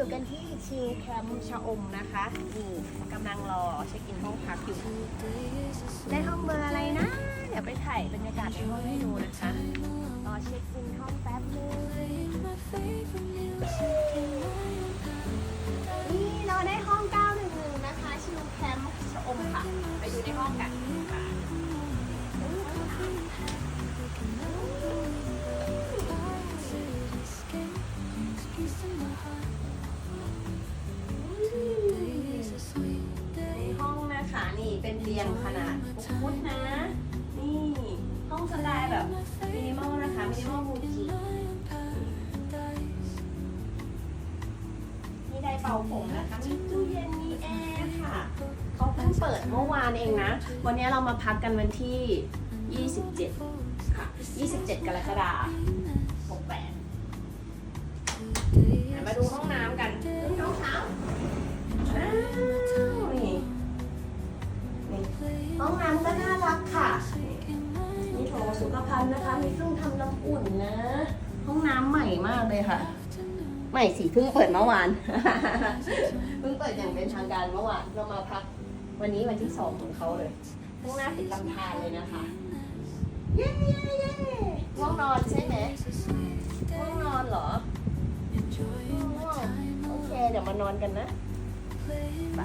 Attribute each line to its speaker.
Speaker 1: อยู่กันที่ชิลแคมป์ชะอมนะคะนี่กำลังรอเช็คอินห้องพักอยู่ได้ห้องเบอร์อะไรนะ เดี๋ยวไปถ่ายบรรยากาศในห้องให้ดูนะคะ รอเช็คอินห้องแป๊บนึงนี่เราได้ห้อง 911 นะคะชิลแคมป์ชะอมค่ะ ไปดูในห้องกันค่ะ ตียงขนาด6ฟุตนะ นี่ห้องสไตล์แบบมินิมอลนะคะมินิมอลมูจิมีไดร์เป่าผมนะคะมีตู้เย็นมีแอร์ค่ะเขาเพิ่งเปิดเมื่อวานเองนะ วันนี้เรามาพักกันวันที่ 27 ค่ะ 27 กรกฎาคม ห้องน้ำก็น่ารักค่ะมีโถสุขภัณฑ์นะคะ มีเครื่องทำน้ำอุ่นนะ ห้องน้ำใหม่มากเลยค่ะใหม่สิเพิ่งเปิดเมื่อวานเพิ่งเปิดอย่างเป็นทางการเมื่อวานเรามาพัก วันนี้วันที่สองของเขาเลยข้างน้าติดลำธารเลยนะคะเย้เย้เย้ง่วงนอนใช่ไหมง่วงนอนเหรอโอเคเดี๋ยวมานอนกันนะไป